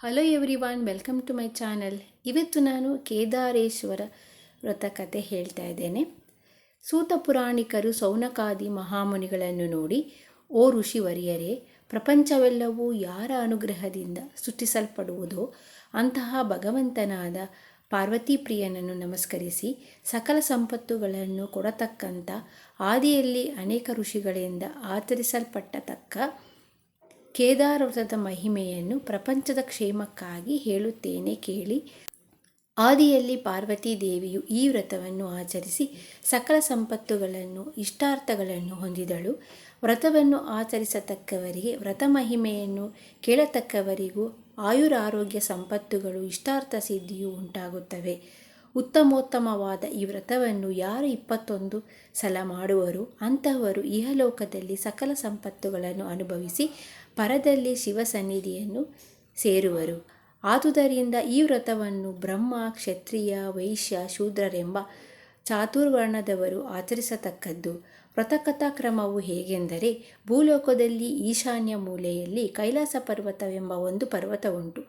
Hello every welcome to my channel ಇವತ್ತು ನಾನು ಕೇದಾರೇಶ್ವರ ವ್ರತ ಕಥೆ ಹೇಳ್ತಾ ಇದ್ದೇನೆ. ಸೂತ ಪುರಾಣಿಕರು ಸೌನಕಾದಿ ಮಹಾಮುನಿಗಳನ್ನು ನೋಡಿ, ಓ ಋಷಿವರಿಯರೇ, ಪ್ರಪಂಚವೆಲ್ಲವೂ ಯಾರ ಅನುಗ್ರಹದಿಂದ ಸೃಷ್ಟಿಸಲ್ಪಡುವುದೋ ಅಂತಹ ಭಗವಂತನಾದ ಪಾರ್ವತಿ ಪ್ರಿಯನನ್ನು ನಮಸ್ಕರಿಸಿ, ಸಕಲ ಸಂಪತ್ತುಗಳನ್ನು ಕೊಡತಕ್ಕಂಥ ಆದಿಯಲ್ಲಿ ಅನೇಕ ಋಷಿಗಳಿಂದ ಆಚರಿಸಲ್ಪಟ್ಟ ತಕ್ಕ ಕೇದಾರ ವ್ರತದ ಮಹಿಮೆಯನ್ನು ಪ್ರಪಂಚದ ಕ್ಷೇಮಕ್ಕಾಗಿ ಹೇಳುತ್ತೇನೆ ಕೇಳಿ. ಆದಿಯಲ್ಲಿ ಪಾರ್ವತಿ ದೇವಿಯು ಈ ವ್ರತವನ್ನು ಆಚರಿಸಿ ಸಕಲ ಸಂಪತ್ತುಗಳನ್ನು, ಇಷ್ಟಾರ್ಥಗಳನ್ನು ಹೊಂದಿದಳು. ವ್ರತವನ್ನು ಆಚರಿಸತಕ್ಕವರಿಗೆ, ವ್ರತ ಮಹಿಮೆಯನ್ನು ಕೇಳತಕ್ಕವರಿಗೂ ಆಯುರಾರೋಗ್ಯ ಸಂಪತ್ತುಗಳು, ಇಷ್ಟಾರ್ಥ ಸಿದ್ಧಿಯು ಉಂಟಾಗುತ್ತವೆ. ಉತ್ತಮೋತ್ತಮವಾದ ಈ ವ್ರತವನ್ನು ಯಾರು ಇಪ್ಪತ್ತೊಂದು ಸಲ ಮಾಡುವರು ಅಂತಹವರು ಇಹಲೋಕದಲ್ಲಿ ಸಕಲ ಸಂಪತ್ತುಗಳನ್ನು ಅನುಭವಿಸಿ ಪರದಲ್ಲಿ ಶಿವ ಸನ್ನಿಧಿಯನ್ನು ಸೇರುವರು. ಆದುದರಿಂದ ಈ ವ್ರತವನ್ನು ಬ್ರಹ್ಮ, ಕ್ಷತ್ರಿಯ, ವೈಶ್ಯ, ಶೂದ್ರರೆಂಬ ಚಾತುರ್ವರ್ಣದವರು ಆಚರಿಸತಕ್ಕದ್ದು. ವ್ರತಕಥಾ ಕ್ರಮವು ಹೇಗೆಂದರೆ, ಭೂಲೋಕದಲ್ಲಿ ಈಶಾನ್ಯ ಮೂಲೆಯಲ್ಲಿ ಕೈಲಾಸ ಪರ್ವತವೆಂಬ ಒಂದು ಪರ್ವತ ಉಂಟು.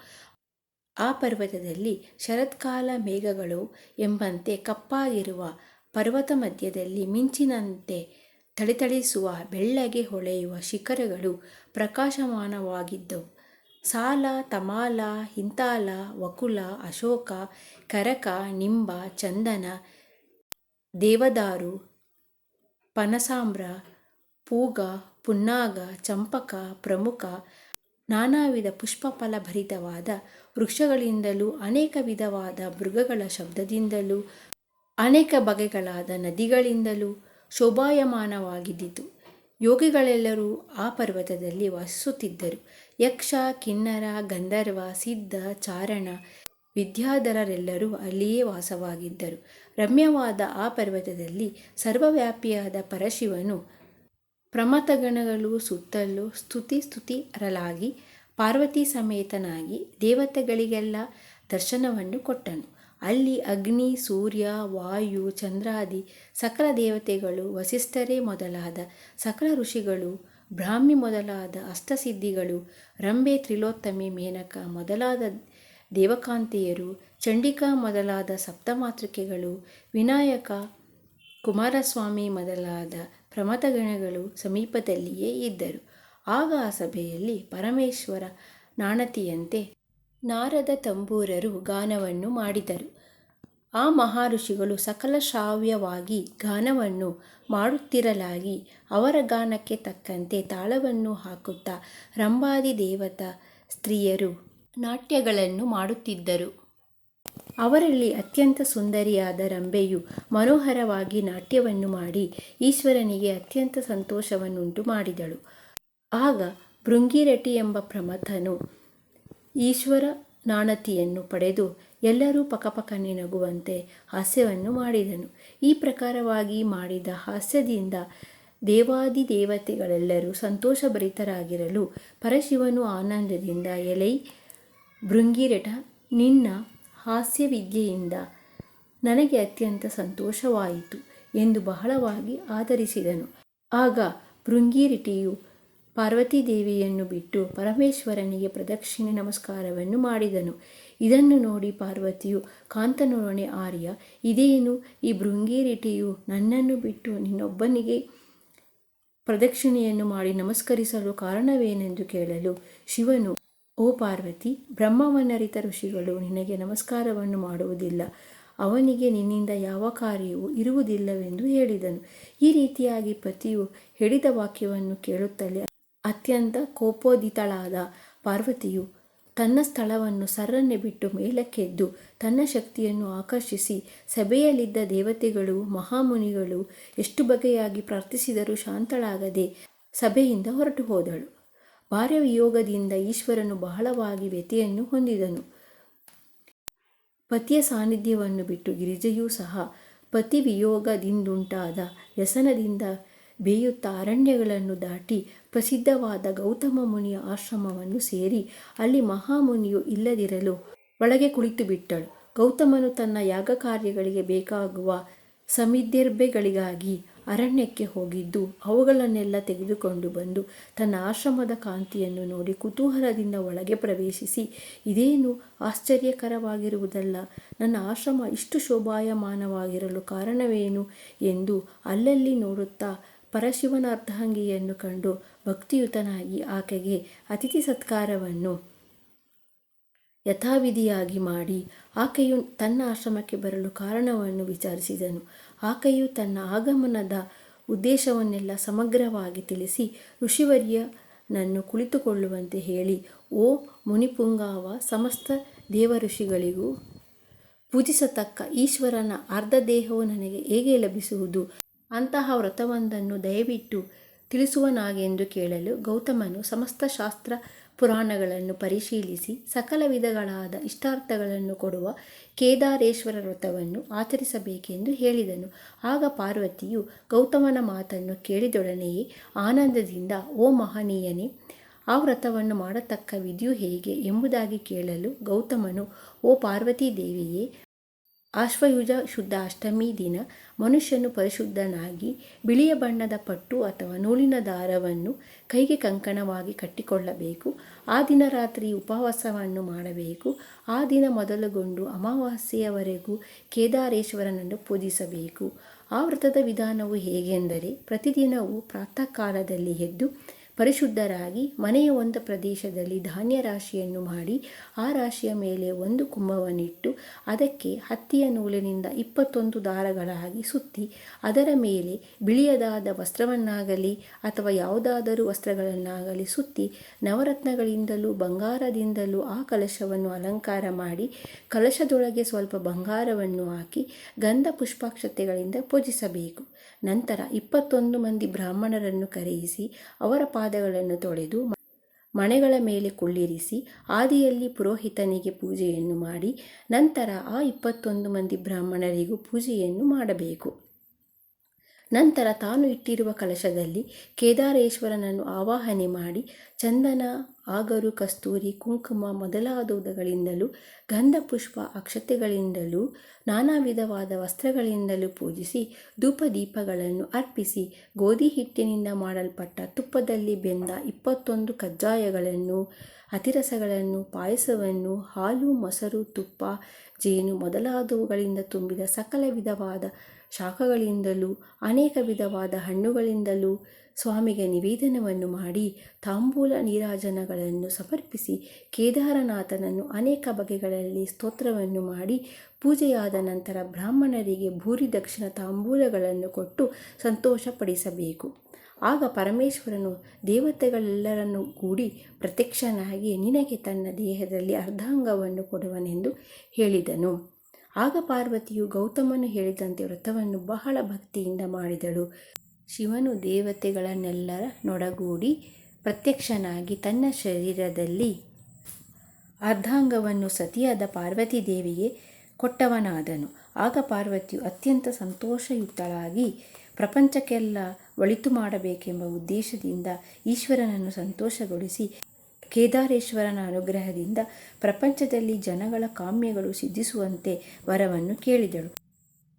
ಆ ಪರ್ವತದಲ್ಲಿ ಶರತ್ಕಾಲ ಮೇಘಗಳು ಎಂಬಂತೆ ಕಪ್ಪಾಗಿರುವ ಪರ್ವತ ಮಧ್ಯದಲ್ಲಿ ಮಿಂಚಿನಂತೆ ಥಳಿಥಳಿಸುವ ಬೆಳ್ಳಗೆ ಹೊಳೆಯುವ ಶಿಖರಗಳು ಪ್ರಕಾಶಮಾನವಾಗಿದ್ದವು. ಸಾಲ, ತಮಾಲ, ಹಿಂತಾಲ, ವಕುಲ, ಅಶೋಕ, ಕರಕ, ನಿಂಬ, ಚಂದನ, ದೇವದಾರು ಪನಸಾಮ್ರ ಪೂಗ, ಪುನ್ನಾಗ, ಚಂಪಕ, ಪ್ರಮುಖ ನಾನಾ ವಿಧ ಪುಷ್ಪಫಲಭರಿತವಾದ ವೃಕ್ಷಗಳಿಂದಲೂ ಅನೇಕ ವಿಧವಾದ ಮೃಗಗಳ ಶಬ್ದದಿಂದಲೂ ಅನೇಕ ಬಗೆಗಳಾದ ನದಿಗಳಿಂದಲೂ ಶೋಭಾಯಮಾನವಾಗಿದ್ದಿತು. ಯೋಗಿಗಳೆಲ್ಲರೂ ಆ ಪರ್ವತದಲ್ಲಿ ವಾಸಿಸುತ್ತಿದ್ದರು. ಯಕ್ಷ, ಕಿನ್ನರ, ಗಂಧರ್ವ, ಸಿದ್ಧ, ಚಾರಣ ವಿದ್ಯಾಧರರೆಲ್ಲರೂ ಅಲ್ಲಿಯೇ ವಾಸವಾಗಿದ್ದರು. ರಮ್ಯವಾದ ಆ ಪರ್ವತದಲ್ಲಿ ಸರ್ವವ್ಯಾಪಿಯಾದ ಪರಶಿವನು ಪ್ರಮತಗಣಗಳು ಸುತ್ತಲೂ ಸ್ತುತಿ ಸ್ತುತಿ ಅರಲಾಗಿ ಪಾರ್ವತಿ ಸಮೇತನಾಗಿ ದೇವತೆಗಳಿಗೆಲ್ಲ ದರ್ಶನವನ್ನು ಕೊಟ್ಟನು. ಅಲ್ಲಿ ಅಗ್ನಿ, ಸೂರ್ಯ, ವಾಯು, ಚಂದ್ರಾದಿ ಸಕಲ ದೇವತೆಗಳು ವಸಿಷ್ಠರೇ ಮೊದಲಾದ ಸಕಲ ಋಷಿಗಳು, ಬ್ರಾಹ್ಮಿ ಮೊದಲಾದ ಅಷ್ಟಸಿದ್ಧಿಗಳು ರಂಬೆ ತ್ರಿಲೋತ್ತಮಿ ಮೇನಕ ಮೊದಲಾದ ದೇವಕಾಂತೆಯರು, ಚಂಡಿಕಾ ಮೊದಲಾದ ಸಪ್ತಮಾತೃಕೆಗಳು, ವಿನಾಯಕ ಕುಮಾರಸ್ವಾಮಿ ಮೊದಲಾದ ಪ್ರಮತಗಣಗಳು ಸಮೀಪದಲ್ಲಿಯೇ ಇದ್ದರು. ಆಗ ಆ ಸಭೆಯಲ್ಲಿ ಪರಮೇಶ್ವರ ನಾಣತಿಯಂತೆ ನಾರದ ತಂಬೂರರು ಗಾನವನ್ನು ಮಾಡಿದರು. ಆ ಮಹಾಋಷಿಗಳು ಸಕಲ ಶ್ರಾವ್ಯವಾಗಿ ಗಾನವನ್ನು ಮಾಡುತ್ತಿರಲಾಗಿ, ಅವರ ಗಾನಕ್ಕೆ ತಕ್ಕಂತೆ ತಾಳವನ್ನು ಹಾಕುತ್ತಾ ರಂಭಾದಿ ದೇವತಾ ಸ್ತ್ರೀಯರು ನಾಟ್ಯಗಳನ್ನು ಮಾಡುತ್ತಿದ್ದರು. ಅವರಲ್ಲಿ ಅತ್ಯಂತ ಸುಂದರಿಯಾದ ರಂಬೆಯು ಮನೋಹರವಾಗಿ ನಾಟ್ಯವನ್ನು ಮಾಡಿ ಈಶ್ವರನಿಗೆ ಅತ್ಯಂತ ಸಂತೋಷವನ್ನುಂಟು ಮಾಡಿದಳು. ಆಗ ಭೃಂಗಿರಟಿ ಎಂಬ ಪ್ರಮಥನು ಈಶ್ವರ ನಾಣತಿಯನ್ನು ಪಡೆದು ಎಲ್ಲರೂ ಪಕಪಕನೆ ನಗುವಂತೆ ಹಾಸ್ಯವನ್ನು ಮಾಡಿದನು. ಈ ಪ್ರಕಾರವಾಗಿ ಮಾಡಿದ ಹಾಸ್ಯದಿಂದ ದೇವಾದಿ ದೇವತೆಗಳೆಲ್ಲರೂ ಸಂತೋಷಭರಿತರಾಗಿರಲು ಪರಶಿವನು ಆನಂದದಿಂದ ಎಲೈ, ಭೃಂಗಿರಟ, ನಿನ್ನ ಹಾಸ್ಯವಿದ್ಯೆಯಿಂದ ನನಗೆ ಅತ್ಯಂತ ಸಂತೋಷವಾಯಿತು ಎಂದು ಬಹಳವಾಗಿ ಆದರಿಸಿದನು. ಆಗ ಭೃಂಗಿರಿಟಿಯು ಪಾರ್ವತೀದೇವಿಯನ್ನು ಬಿಟ್ಟು ಪರಮೇಶ್ವರನಿಗೆ ಪ್ರದಕ್ಷಿಣೆ ನಮಸ್ಕಾರವನ್ನು ಮಾಡಿದನು. ಇದನ್ನು ನೋಡಿ ಪಾರ್ವತಿಯು ಕಾಂತನೊಡನೆ ಆರ್ಯ, ಇದೇನು? ಈ ಭೃಂಗೇರಿಟಿಯು ನನ್ನನ್ನು ಬಿಟ್ಟು ನಿನ್ನೊಬ್ಬನಿಗೆ ಪ್ರದಕ್ಷಿಣೆಯನ್ನು ಮಾಡಿ ನಮಸ್ಕರಿಸಲು ಕಾರಣವೇನೆಂದು ಕೇಳಲು ಶಿವನು, ಓ ಪಾರ್ವತಿ, ಬ್ರಹ್ಮವನ್ನರಿತ ಋಷಿಗಳು ನಿನಗೆ ನಮಸ್ಕಾರವನ್ನು ಮಾಡುವುದಿಲ್ಲ. ಅವನಿಗೆ ನಿನ್ನಿಂದ ಯಾವ ಕಾರ್ಯವೂ ಇರುವುದಿಲ್ಲವೆಂದು ಹೇಳಿದನು. ಈ ರೀತಿಯಾಗಿ ಪತಿಯು ಹೇಳಿದ ವಾಕ್ಯವನ್ನು ಕೇಳುತ್ತಲೇ ಅತ್ಯಂತ ಕೋಪೋದಿತಳಾದ ಪಾರ್ವತಿಯು ತನ್ನ ಸ್ಥಳವನ್ನು ಸರನ್ನೆ ಬಿಟ್ಟು ಮೇಲಕ್ಕೆದ್ದು ತನ್ನ ಶಕ್ತಿಯನ್ನು ಆಕರ್ಷಿಸಿ ಸಭೆಯಲ್ಲಿದ್ದ ದೇವತೆಗಳು, ಮಹಾಮುನಿಗಳು ಎಷ್ಟು ಬಗೆಯಾಗಿ ಪ್ರಾರ್ಥಿಸಿದರೂ ಶಾಂತಳಾಗದೆ ಸಭೆಯಿಂದ ಹೊರಟು ಹೋದಳು. ಭಾರ್ಯ ವಿಯೋಗದಿಂದ ಈಶ್ವರನು ಬಹಳವಾಗಿ ವ್ಯಥೆಯನ್ನು ಹೊಂದಿದನು. ಪತಿಯ ಸಾನ್ನಿಧ್ಯವನ್ನು ಬಿಟ್ಟು ಗಿರಿಜೆಯೂ ಸಹ ಪತಿ ವಿಯೋಗದಿಂದುಂಟಾದ ವ್ಯಸನದಿಂದ ಬೇಯುತ್ತಾ ಅರಣ್ಯಗಳನ್ನು ದಾಟಿ ಪ್ರಸಿದ್ಧವಾದ ಗೌತಮ ಮುನಿಯ ಆಶ್ರಮವನ್ನು ಸೇರಿ ಅಲ್ಲಿ ಮಹಾಮುನಿಯು ಇಲ್ಲದಿರಲು ಒಳಗೆ ಕುಳಿತು ಬಿಟ್ಟಳು. ಗೌತಮನು ತನ್ನ ಯಾಗ ಕಾರ್ಯಗಳಿಗೆ ಬೇಕಾಗುವ ಸಮಿದ್ಯರ್ಬೆಗಳಿಗಾಗಿ ಅರಣ್ಯಕ್ಕೆ ಹೋಗಿದ್ದು, ಅವುಗಳನ್ನೆಲ್ಲ ತೆಗೆದುಕೊಂಡು ಬಂದು ತನ್ನ ಆಶ್ರಮದ ಕಾಂತಿಯನ್ನು ನೋಡಿ ಕುತೂಹಲದಿಂದ ಒಳಗೆ ಪ್ರವೇಶಿಸಿ, ಇದೇನು ಆಶ್ಚರ್ಯಕರವಾಗಿರುವುದಲ್ಲ, ನನ್ನ ಆಶ್ರಮ ಇಷ್ಟು ಶೋಭಾಯಮಾನವಾಗಿರಲು ಕಾರಣವೇನು ಎಂದು ಅಲ್ಲಲ್ಲಿ ನೋಡುತ್ತಾ ಪರಶಿವನ ಅರ್ಧಾಂಗಿಯನ್ನು ಕಂಡು ಭಕ್ತಿಯುತನಾಗಿ ಆಕೆಗೆ ಅತಿಥಿ ಸತ್ಕಾರವನ್ನು ಯಥಾವಿಧಿಯಾಗಿ ಮಾಡಿ ಆಕೆಯು ತನ್ನ ಆಶ್ರಮಕ್ಕೆ ಬರಲು ಕಾರಣವನ್ನು ವಿಚಾರಿಸಿದನು. ಆಕೆಯು ತನ್ನ ಆಗಮನದ ಉದ್ದೇಶವನ್ನೆಲ್ಲ ಸಮಗ್ರವಾಗಿ ತಿಳಿಸಿ ಋಷಿವರ್ಯನನ್ನು ಕುಳಿತುಕೊಳ್ಳುವಂತೆ ಹೇಳಿ, ಓ ಮುನಿಪುಂಗಾವ, ಸಮಸ್ತ ದೇವಋಷಿಗಳಿಗೂ ಪೂಜಿಸತಕ್ಕ ಈಶ್ವರನ ಅರ್ಧ ದೇಹವು ನನಗೆ ಹೇಗೆ ಲಭಿಸುವುದು? ಅಂತಹ ವ್ರತವೊಂದನ್ನು ದಯವಿಟ್ಟು ತಿಳಿಸುವನಾಗೆಂದು ಕೇಳಲು ಗೌತಮನು ಸಮಸ್ತ ಶಾಸ್ತ್ರ ಪುರಾಣಗಳನ್ನು ಪರಿಶೀಲಿಸಿ ಸಕಲ ವಿಧಗಳಾದ ಇಷ್ಟಾರ್ಥಗಳನ್ನು ಕೊಡುವ ಕೇದಾರೇಶ್ವರ ವ್ರತವನ್ನು ಆಚರಿಸಬೇಕೆಂದು ಹೇಳಿದನು. ಆಗ ಪಾರ್ವತಿಯು ಗೌತಮನ ಮಾತನ್ನು ಕೇಳಿದೊಡನೆಯೇ ಆನಂದದಿಂದ, ಓ ಮಹನೀಯನೇ, ಆ ವ್ರತವನ್ನು ಮಾಡತಕ್ಕ ವಿಧಿಯು ಹೇಗೆ? ಎಂಬುದಾಗಿ ಕೇಳಲು ಗೌತಮನು, ಓ ಪಾರ್ವತೀ ದೇವಿಯೇ ಆಶ್ವಯುಜ ಶುದ್ಧ ಅಷ್ಟಮಿ ದಿನ ಮನುಷ್ಯನು ಪರಿಶುದ್ಧನಾಗಿ ಬಿಳಿಯ ಬಣ್ಣದ ಪಟ್ಟು ಅಥವಾ ನೂಲಿನ ದಾರವನ್ನು ಕೈಗೆ ಕಂಕಣವಾಗಿ ಕಟ್ಟಿಕೊಳ್ಳಬೇಕು. ಆ ದಿನ ರಾತ್ರಿ ಉಪವಾಸವನ್ನು ಮಾಡಬೇಕು. ಆ ದಿನ ಮೊದಲುಗೊಂಡು ಅಮಾವಾಸ್ಯೆಯವರೆಗೂ ಕೇದಾರೇಶ್ವರನನ್ನು ಪೂಜಿಸಬೇಕು. ಆ ವ್ರತದ ವಿಧಾನವು ಹೇಗೆಂದರೆ, ಪ್ರತಿದಿನವೂ ಪ್ರಾತಃ ಕಾಲದಲ್ಲಿ ಎದ್ದು ಪರಿಶುದ್ಧರಾಗಿ ಮನೆಯ ಒಂದು ಪ್ರದೇಶದಲ್ಲಿ ಧಾನ್ಯ ರಾಶಿಯನ್ನು ಮಾಡಿ ಆ ರಾಶಿಯ ಮೇಲೆ ಒಂದು ಕುಂಭವನ್ನಿಟ್ಟು ಅದಕ್ಕೆ ಹತ್ತಿಯ ನೂಲಿನಿಂದ ಇಪ್ಪತ್ತೊಂದು ದಾರಗಳಾಗಿ ಸುತ್ತಿ ಅದರ ಮೇಲೆ ಬಿಳಿಯದಾದ ವಸ್ತ್ರವನ್ನಾಗಲಿ ಅಥವಾ ಯಾವುದಾದರೂ ವಸ್ತ್ರಗಳನ್ನಾಗಲಿ ಸುತ್ತಿ ನವರತ್ನಗಳಿಂದಲೂ ಬಂಗಾರದಿಂದಲೂ ಆ ಕಲಶವನ್ನು ಅಲಂಕಾರ ಮಾಡಿ ಕಲಶದೊಳಗೆ ಸ್ವಲ್ಪ ಬಂಗಾರವನ್ನು ಹಾಕಿ ಗಂಧ ಪುಷ್ಪಾಕ್ಷತೆಗಳಿಂದ ಪೂಜಿಸಬೇಕು. ನಂತರ ಇಪ್ಪತ್ತೊಂದು ಮಂದಿ ಬ್ರಾಹ್ಮಣರನ್ನು ಕರೆಯಿಸಿ ಅವರ ಪಾದಗಳನ್ನು ತೊಳೆದು ಮಣೆಗಳ ಮೇಲೆ ಕುಳ್ಳಿರಿಸಿ ಆದಿಯಲ್ಲಿ ಪುರೋಹಿತನಿಗೆ ಪೂಜೆಯನ್ನು ಮಾಡಿ ನಂತರ ಆ ಇಪ್ಪತ್ತೊಂದು ಮಂದಿ ಬ್ರಾಹ್ಮಣರಿಗೂ ಪೂಜೆಯನ್ನು ಮಾಡಬೇಕು. ನಂತರ ತಾನು ಇಟ್ಟಿರುವ ಕಲಶದಲ್ಲಿ ಕೇದಾರೇಶ್ವರನನ್ನು ಆವಾಹನೆ ಮಾಡಿ, ಚಂದನ, ಆಗರು, ಕಸ್ತೂರಿ, ಕುಂಕುಮ ಮೊದಲಾದವುಗಳಿಂದಲೂ, ಗಂಧಪುಷ್ಪ ಅಕ್ಷತೆಗಳಿಂದಲೂ ನಾನಾ ವಿಧವಾದ ವಸ್ತ್ರಗಳಿಂದಲೂ ಪೂಜಿಸಿ ಧೂಪ ದೀಪಗಳನ್ನು ಅರ್ಪಿಸಿ, ಗೋಧಿ ಹಿಟ್ಟಿನಿಂದ ಮಾಡಲ್ಪಟ್ಟ ತುಪ್ಪದಲ್ಲಿ ಬೆಂದ ಇಪ್ಪತ್ತೊಂದು ಕಜ್ಜಾಯಗಳನ್ನು, ಅತಿರಸಗಳನ್ನು, ಪಾಯಸವನ್ನು, ಹಾಲು, ಮೊಸರು, ತುಪ್ಪ, ಜೇನು ಮೊದಲಾದವುಗಳಿಂದ ತುಂಬಿದ ಸಕಲ ವಿಧವಾದ ಶಾಖಗಳಿಂದಲೂ, ಅನೇಕ ವಿಧವಾದ ಹಣ್ಣುಗಳಿಂದಲೂ ಸ್ವಾಮಿಗೆ ನಿವೇದನವನ್ನು ಮಾಡಿ ತಾಂಬೂಲ ನೀರಾಜನಗಳನ್ನು ಸಮರ್ಪಿಸಿ ಕೇದಾರನಾಥನನ್ನು ಅನೇಕ ಬಗೆಗಳಲ್ಲಿ ಸ್ತೋತ್ರವನ್ನು ಮಾಡಿ ಪೂಜೆಯಾದ ನಂತರ ಬ್ರಾಹ್ಮಣರಿಗೆ ಭೂರಿ ದಕ್ಷಿಣ ತಾಂಬೂಲಗಳನ್ನು ಕೊಟ್ಟು ಸಂತೋಷಪಡಿಸಬೇಕು. ಆಗ ಪರಮೇಶ್ವರನು ದೇವತೆಗಳೆಲ್ಲರನ್ನು ಕೂಡಿ ಪ್ರತ್ಯಕ್ಷನಾಗಿ ನಿನಗೆ ತನ್ನ ದೇಹದಲ್ಲಿ ಅರ್ಧಾಂಗವನ್ನು ಕೊಡುವನೆಂದು ಹೇಳಿದನು. ಆಗ ಪಾರ್ವತಿಯು ಗೌತಮನು ಹೇಳಿದಂತೆ ವ್ರತವನ್ನು ಬಹಳ ಭಕ್ತಿಯಿಂದ ಮಾಡಿದಳು. ಶಿವನು ದೇವತೆಗಳನ್ನೆಲ್ಲರ ನೊಡಗೂಡಿ ಪ್ರತ್ಯಕ್ಷನಾಗಿ ತನ್ನ ಶರೀರದಲ್ಲಿ ಅರ್ಧಾಂಗವನ್ನು ಸತಿಯಾದ ಪಾರ್ವತಿ ದೇವಿಗೆ ಕೊಟ್ಟವನಾದನು. ಆಗ ಪಾರ್ವತಿಯು ಅತ್ಯಂತ ಸಂತೋಷಯುಕ್ತಳಾಗಿ ಪ್ರಪಂಚಕ್ಕೆಲ್ಲ ಒಳಿತು ಮಾಡಬೇಕೆಂಬ ಉದ್ದೇಶದಿಂದ ಈಶ್ವರನನ್ನು ಸಂತೋಷಗೊಳಿಸಿ ಕೇದಾರೇಶ್ವರನ ಅನುಗ್ರಹದಿಂದ ಪ್ರಪಂಚದಲ್ಲಿ ಜನಗಳ ಕಾಮ್ಯಗಳು ಸಿದ್ಧಿಸುವಂತೆ ವರವನ್ನು ಕೇಳಿದಳು.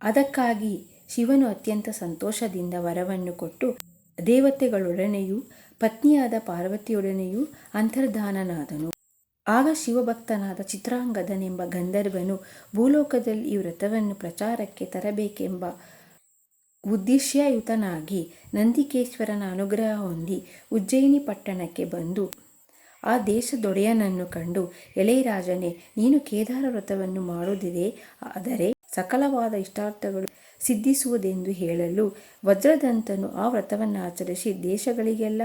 ಅದಕ್ಕಾಗಿ ಶಿವನು ಅತ್ಯಂತ ಸಂತೋಷದಿಂದ ವರವನ್ನು ಕೊಟ್ಟು ದೇವತೆಗಳೊಡನೆಯೂ, ಪತ್ನಿಯಾದ ಪಾರ್ವತಿಯೊಡನೆಯೂ ಅಂತರ್ಧಾನನಾದನು. ಆಗ ಶಿವಭಕ್ತನಾದ ಚಿತ್ರಾಂಗದನೆಂಬ ಗಂಧರ್ವನು ಭೂಲೋಕದಲ್ಲಿ ಈ ವ್ರತವನ್ನು ಪ್ರಚಾರಕ್ಕೆ ತರಬೇಕೆಂಬ ಉದ್ದೇಶಯುತನಾಗಿ ನಂದಿಕೇಶ್ವರನ ಅನುಗ್ರಹ ಹೊಂದಿ ಉಜ್ಜಯಿನಿ ಪಟ್ಟಣಕ್ಕೆ ಬಂದು ಆ ದೇಶದೊಡೆಯನನ್ನು ಕಂಡು ಎಳೆಯರಾಜನೇ ನೀನು ಕೇದಾರ ವ್ರತವನ್ನು ಮಾಡುವುದಿದೆ, ಆದರೆ ಸಕಲವಾದ ಇಷ್ಟಾರ್ಥಗಳು ಸಿದ್ಧಿಸುವುದೆಂದು ಹೇಳಲು ವಜ್ರದಂತನು ಆ ವ್ರತವನ್ನು ಆಚರಿಸಿ ದೇಶಗಳಿಗೆಲ್ಲ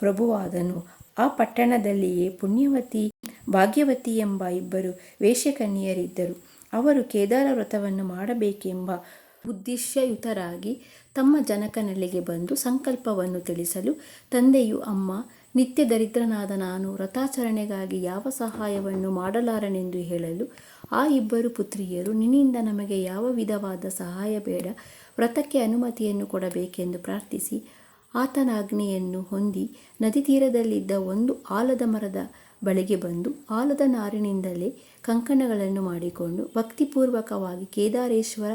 ಪ್ರಭುವಾದನು. ಆ ಪಟ್ಟಣದಲ್ಲಿಯೇ ಪುಣ್ಯವತಿ, ಭಾಗ್ಯವತಿ ಎಂಬ ಇಬ್ಬರು ವೇಷಕನ್ಯರಿದ್ದರು ಅವರು ಕೇದಾರ ವ್ರತವನ್ನು ಮಾಡಬೇಕೆಂಬ ಉದ್ದೇಶಯುತರಾಗಿ ತಮ್ಮ ಜನಕನಲ್ಲಿಗೆ ಬಂದು ಸಂಕಲ್ಪವನ್ನು ತಿಳಿಸಲು ತಂದೆಯು ಅಮ್ಮ, ನಿತ್ಯ ದರಿದ್ರನಾದ ನಾನು ವ್ರತಾಚರಣೆಗಾಗಿ ಯಾವ ಸಹಾಯವನ್ನು ಮಾಡಲಾರನೆಂದು ಹೇಳಲು ಆ ಇಬ್ಬರು ಪುತ್ರಿಯರು, ನಿನ್ನಿಂದ ನಮಗೆ ಯಾವ ವಿಧವಾದ ಸಹಾಯ ಬೇಡ, ವ್ರತಕ್ಕೆ ಅನುಮತಿಯನ್ನು ಕೊಡಬೇಕೆಂದು ಪ್ರಾರ್ಥಿಸಿ ಆತನ ಆಜ್ಞೆಯನ್ನು ಹೊಂದಿ ನದಿ ತೀರದಲ್ಲಿದ್ದ ಒಂದು ಆಲದ ಮರದ ಬಳಿಗೆ ಬಂದು ಆಲದ ನಾರಿನಿಂದಲೇ ಕಂಕಣಗಳನ್ನು ಮಾಡಿಕೊಂಡು ಭಕ್ತಿಪೂರ್ವಕವಾಗಿ ಕೇದಾರೇಶ್ವರ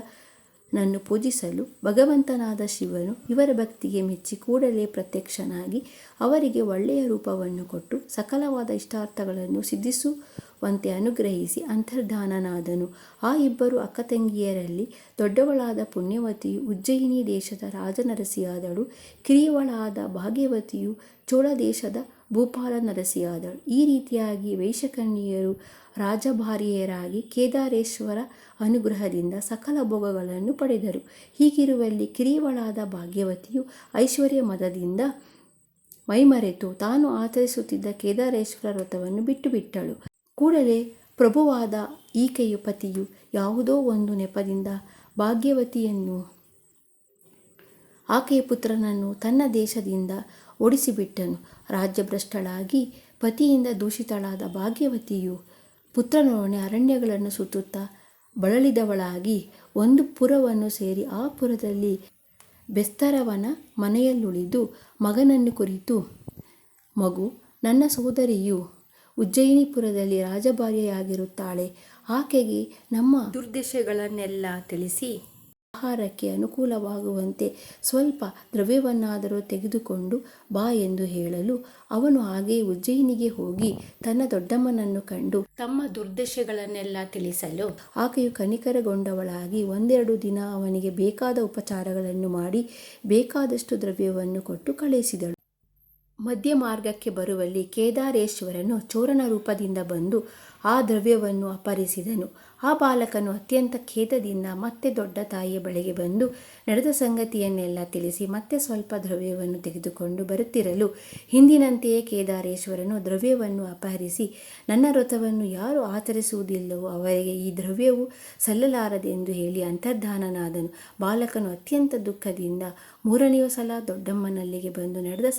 ನನ್ನು ಪೂಜಿಸಲು ಭಗವಂತನಾದ ಶಿವನು ಇವರ ಭಕ್ತಿಗೆ ಮೆಚ್ಚಿ ಕೂಡಲೇ ಪ್ರತ್ಯಕ್ಷನಾಗಿ ಅವರಿಗೆ ಒಳ್ಳೆಯ ರೂಪವನ್ನು ಕೊಟ್ಟು ಸಕಲವಾದ ಇಷ್ಟಾರ್ಥಗಳನ್ನು ಸಿದ್ಧಿಸುವಂತೆ ಅನುಗ್ರಹಿಸಿ ಅಂತರ್ಧಾನನಾದನು. ಆ ಇಬ್ಬರು ಅಕ್ಕತಂಗಿಯರಲ್ಲಿ ದೊಡ್ಡವಳಾದ ಪುಣ್ಯವತಿಯು ಉಜ್ಜಯಿನಿ ದೇಶದ ರಾಜನರಸಿಯಾದಳು. ಕಿರಿಯವಳಾದ ಭಾಗ್ಯವತಿಯು ಚೋಳ ದೇಶದ ಭೂಪಾಲ ನರಸಿಯಾದಳು ಈ ರೀತಿಯಾಗಿ ವೈಶಕನ್ಯರು ರಾಜಭಾರಿಯರಾಗಿ ಕೇದಾರೇಶ್ವರ ಅನುಗ್ರಹದಿಂದ ಸಕಲ ಭೋಗಗಳನ್ನು ಪಡೆದರು. ಹೀಗಿರುವಲ್ಲಿ ಕಿರಿವಳಾದ ಭಾಗ್ಯವತಿಯು ಐಶ್ವರ್ಯ ಮದದಿಂದ ಮೈಮರೆತು ತಾನು ಆಚರಿಸುತ್ತಿದ್ದ ಕೇದಾರೇಶ್ವರ ವ್ರತವನ್ನು ಬಿಟ್ಟು ಬಿಟ್ಟಳು ಕೂಡಲೇ ಪ್ರಭುವಾದ ಈಕೆಯು ಪತಿಯು ಯಾವುದೋ ಒಂದು ನೆಪದಿಂದ ಭಾಗ್ಯವತಿಯನ್ನು, ಆಕೆಯ ಪುತ್ರನನ್ನು ತನ್ನ ದೇಶದಿಂದ ಓಡಿಸಿಬಿಟ್ಟನು. ರಾಜ್ಯಭ್ರಷ್ಟಳಾಗಿ ಪತಿಯಿಂದ ದೂಷಿತಳಾದ ಭಾಗ್ಯವತಿಯು ಪುತ್ರನೊಡನೆ ಅರಣ್ಯಗಳನ್ನು ಸುತ್ತುತ್ತಾ ಬಳಲಿದವಳಾಗಿ ಒಂದು ಪುರವನ್ನು ಸೇರಿ ಆ ಪುರದಲ್ಲಿ ಬೆಸ್ತರವನ ಮನೆಯಲ್ಲುಳಿದು ಮಗನನ್ನು ಕುರಿತು, ಮಗು, ನನ್ನ ಸೋದರಿಯು ಉಜ್ಜಯಿನಿಪುರದಲ್ಲಿ ರಾಜಭಾರಿಯಾಗಿರುತ್ತಾಳೆ. ಆಕೆಗೆ ನಮ್ಮ ದುರ್ದೇಶಗಳನ್ನೆಲ್ಲ ತಿಳಿಸಿ ಆಹಾರಕ್ಕೆ ಅನುಕೂಲವಾಗುವಂತೆ ಸ್ವಲ್ಪ ದ್ರವ್ಯವನ್ನಾದರೂ ತೆಗೆದುಕೊಂಡು ಬಾ ಎಂದು ಹೇಳಲು ಅವನು ಹಾಗೆ ಉಜ್ಜಯಿನಿಗೆ ಹೋಗಿ ತನ್ನ ದೊಡ್ಡಮ್ಮನನ್ನು ಕಂಡು ತಮ್ಮ ದುರ್ದಶೆಗಳನ್ನೆಲ್ಲ ತಿಳಿಸಲು ಆಕೆಯು ಕನಿಕರಗೊಂಡವಳಾಗಿ ಒಂದೆರಡು ದಿನ ಅವನಿಗೆ ಬೇಕಾದ ಉಪಚಾರಗಳನ್ನು ಮಾಡಿ ಬೇಕಾದಷ್ಟು ದ್ರವ್ಯವನ್ನು ಕೊಟ್ಟು ಕಳುಹಿಸಿದಳು. ಮಧ್ಯ ಮಾರ್ಗಕ್ಕೆ ಬರುವಲ್ಲಿ ಕೇದಾರೇಶ್ವರನು ಚೋರನ ರೂಪದಿಂದ ಬಂದು ಆ ದ್ರವ್ಯವನ್ನು ಅಪಹರಿಸಿದನು. ಆ ಬಾಲಕನು ಅತ್ಯಂತ ಖೇದದಿಂದ ಮತ್ತೆ ದೊಡ್ಡ ತಾಯಿಯ ಬಳಿಗೆ ಬಂದು ನಡೆದ ಸಂಗತಿಯನ್ನೆಲ್ಲ ತಿಳಿಸಿ ಮತ್ತೆ ಸ್ವಲ್ಪ ದ್ರವ್ಯವನ್ನು ತೆಗೆದುಕೊಂಡು ಬರುತ್ತಿರಲು ಹಿಂದಿನಂತೆಯೇ ಕೇದಾರೇಶ್ವರನು ದ್ರವ್ಯವನ್ನು ಅಪಹರಿಸಿ ನನ್ನ ವ್ರತವನ್ನು ಯಾರು ಆಚರಿಸುವುದಿಲ್ಲವೋ ಅವರಿಗೆ ಈ ದ್ರವ್ಯವು ಸಲ್ಲಲಾರದೆಂದು ಹೇಳಿ ಅಂತರ್ಧಾನನಾದನು. ಬಾಲಕನು ಅತ್ಯಂತ ದುಃಖದಿಂದ ಮೂರನೆಯ ಸಲ ದೊಡ್ಡಮ್ಮನಲ್ಲಿಗೆ ಬಂದು ನಡೆದ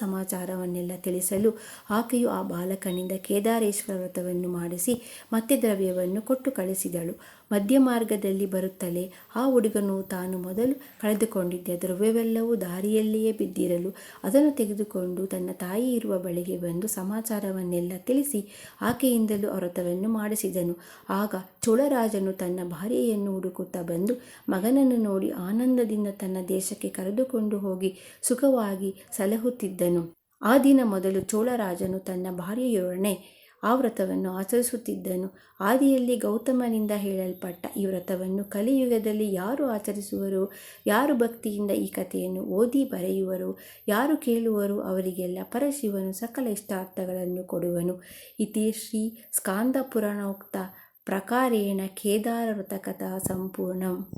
ಸಮಾಚಾರವನ್ನೆಲ್ಲ ತಿಳಿಸಲು ಆಕೆಯು ಆ ಬಾಲಕನಿಂದ ಕೇದಾರೇಶ್ವರ ವ್ರತವನ್ನು ಮಾಡಿಸಿ ಮತ್ತೆ ದ್ರವ್ಯವನ್ನು ಕೊಟ್ಟು ಕಳಿಸಿದಳು. ಮಧ್ಯ ಮಾರ್ಗದಲ್ಲಿ ಬರುತ್ತಲೇ ಆ ಹುಡುಗನು ತಾನು ಮೊದಲು ಕಳೆದುಕೊಂಡಿದ್ದ ದ್ರವ್ಯವೆಲ್ಲವೂ ದಾರಿಯಲ್ಲಿಯೇ ಬಿದ್ದಿರಲು ಅದನ್ನು ತೆಗೆದುಕೊಂಡು ತನ್ನ ತಾಯಿ ಇರುವ ಬಳಿಗೆ ಬಂದು ಸಮಾಚಾರವನ್ನೆಲ್ಲ ತಿಳಿಸಿ ಆಕೆಯಿಂದಲೂ ಆ ವ್ರತವನ್ನು ಮಾಡಿಸಿದನು. ಆಗ ಚೋಳರಾಜನು ತನ್ನ ಭಾರ್ಯೆಯನ್ನು ಹುಡುಕುತ್ತಾ ಬಂದು ಮಗನನ್ನು ನೋಡಿ ಆನಂದದಿಂದ ತನ್ನ ದೇಶಕ್ಕೆ ಕರೆದುಕೊಂಡು ಹೋಗಿ ಸುಖವಾಗಿ ಸಲಹುತ್ತಿದ್ದನು. ಆ ದಿನ ಮೊದಲು ಚೋಳರಾಜನು ತನ್ನ ಭಾರ್ಯೆಯೊಡನೆ ಆ ವ್ರತವನ್ನು ಆಚರಿಸುತ್ತಿದ್ದನು. ಆದಿಯಲ್ಲಿ ಗೌತಮನಿಂದ ಹೇಳಲ್ಪಟ್ಟ ಈ ವ್ರತವನ್ನು ಕಲಿಯುಗದಲ್ಲಿ ಯಾರು ಆಚರಿಸುವರು, ಯಾರು ಭಕ್ತಿಯಿಂದ ಈ ಕಥೆಯನ್ನು ಓದಿ ಬರೆಯುವರು, ಯಾರು ಕೇಳುವರು ಅವರಿಗೆಲ್ಲ ಪರಶಿವನು ಸಕಲ ಇಷ್ಟಾರ್ಥಗಳನ್ನು ಕೊಡುವನು. ಇತಿ ಶ್ರೀ ಸ್ಕಾಂದ ಪುರಾಣೋಕ್ತ ಪ್ರಕಾರೇಣ ಕೇದಾರ ವ್ರತಕಥಾ ಸಂಪೂರ್ಣಂ.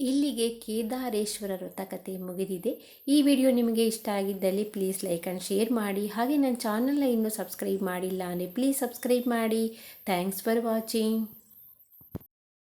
ಇಲ್ಲಿಗೆ ಕೇದಾರೇಶ್ವರ ವೃತಕತೆ ಮುಗಿದಿದೆ. ಈ ವಿಡಿಯೋ ನಿಮಗೆ ಇಷ್ಟ ಆಗಿದ್ದಲ್ಲಿ ಪ್ಲೀಸ್ ಲೈಕ್ ಆ್ಯಂಡ್ ಶೇರ್ ಮಾಡಿ. ಹಾಗೆ ನನ್ನ ಚಾನಲ್ನ ಇನ್ನೂ ಸಬ್ಸ್ಕ್ರೈಬ್ ಮಾಡಿಲ್ಲ ಅಂದರೆ ಪ್ಲೀಸ್ ಸಬ್ಸ್ಕ್ರೈಬ್ ಮಾಡಿ. Thanks for watching